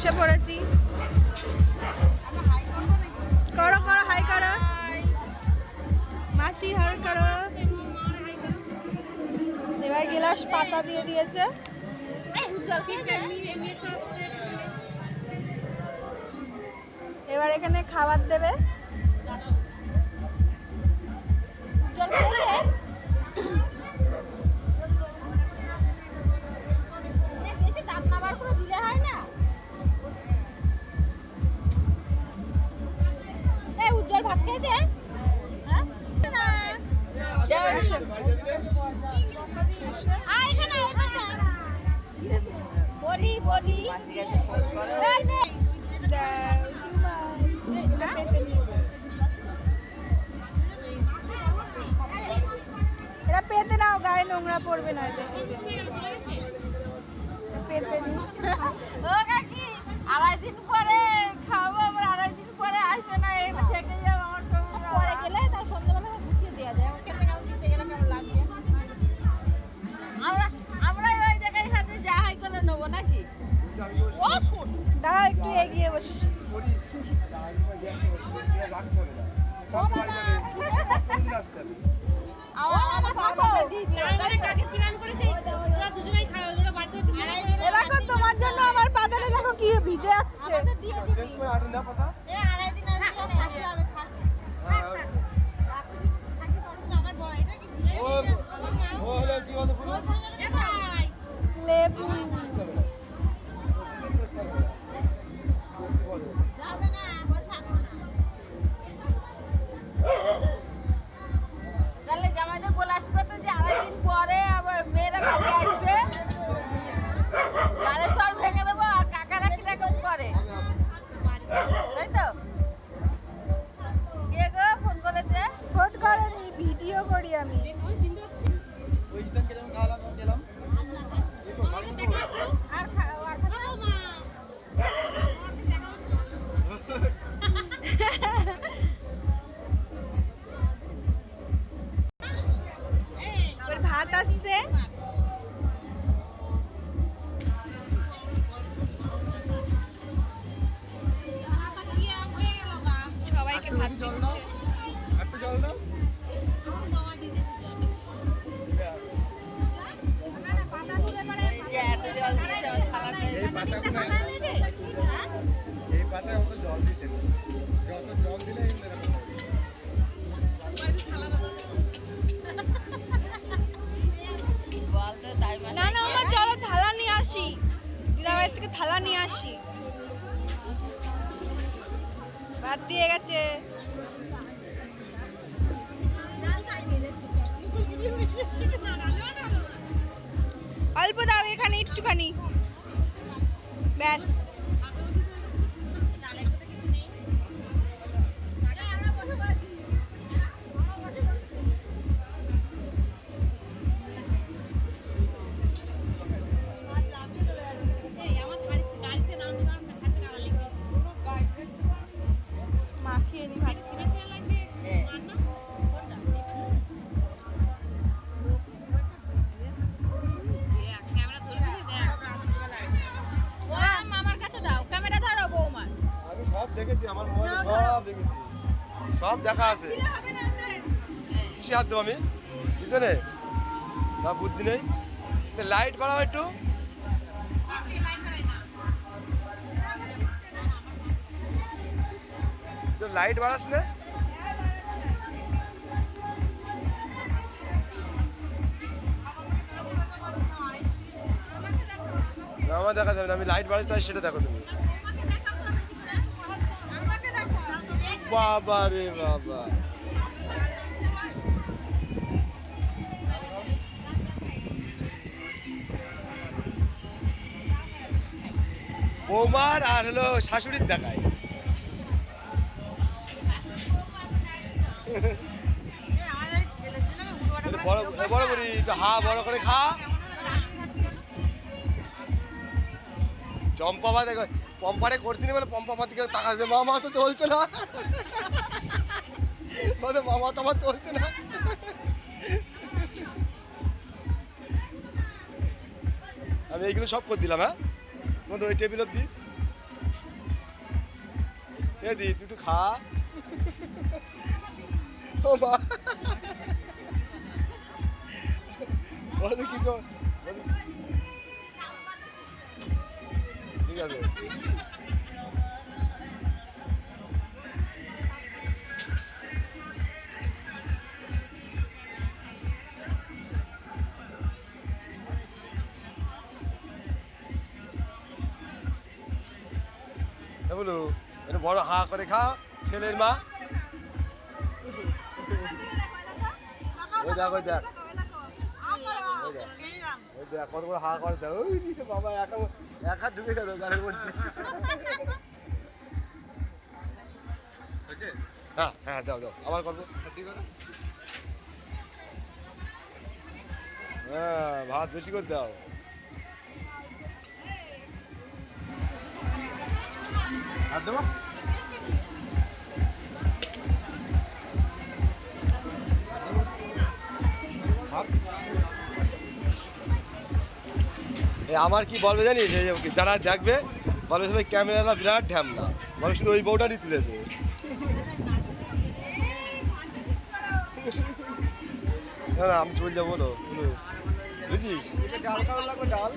বসে পড়েছি। করো করো, হাই করো। মাসি, হাই করো। এবার গিলাস পাতা দিয়ে দিয়েছে। এবার এখানে খাবার দেবে। জল খেয়েছে বলি নে। এটা পেতে নাও, গায়ে নোংরা পড়বে না পেতে কাকি, আড়াই দিন পরে খাব নেব নাকি? ও ছোট। দাঁড়াও একটু এগিয়ে বসি। এরকম তোমার জন্য আমার পাতাটা দেখো কি ভিজে যাচ্ছে। ভাত আসছে। সবাইকে ভাত দিচ্ছে। এই পাতায় অত জল দিতে যত জল দিলে দিদাবাড়ি থেকে থালা নিয়ে আসি। বাদ দিয়ে গেছে। অল্প দাও এখানে একটুখানি। ব্যাস। দেখেছি সব দেখা আছে। কিসে হাত দেবো আমি? পিছনে? না বুদ্ধি নেই। লাইট বাড়াও একটু। লাইট বাড়াস না? আমার দেখা যাবে না। আমি লাইট বাড়াচ্ছি তাই সেটা দেখো তুমি। বাবা রে বাবা। বৌমার আর হলো শাশুড়ির দেখায়। বড় বড় করি একটু হা বড় করে খা। চম্পাবা দেখো পম্পারে করছিনি বলে পম্পা দিকে তাকাচ্ছে মামা তো চলছে না। বলে, মামা তো আমার চলছে না। আমি এইগুলো সব করে দিলাম হ্যাঁ? তোমাদের ওই টেবিল অব্দি এ দি, তুই একটু খা। ও মা। বলে আছে বলু একটু বড় হা করে খা ছেলের মা। ওই দেখ ওই দেখ। কত বড় হা করে ওই বাবা এক এক হাত ঢুকে গেল গাড়ির মধ্যে। হ্যাঁ হ্যাঁ দাও দাও। আবার করব? হ্যাঁ ভাত বেশি করে দাও। আর দেবো? আমার কি বলবে জানিস? যারা দেখবে, বলবে সবাই ক্যামেরাটা বিরাট ঢ্যামনা। বলবে শুধু ওই বউটারই তুলেছে না আমি চলে যাব না বুঝিস? ডাল?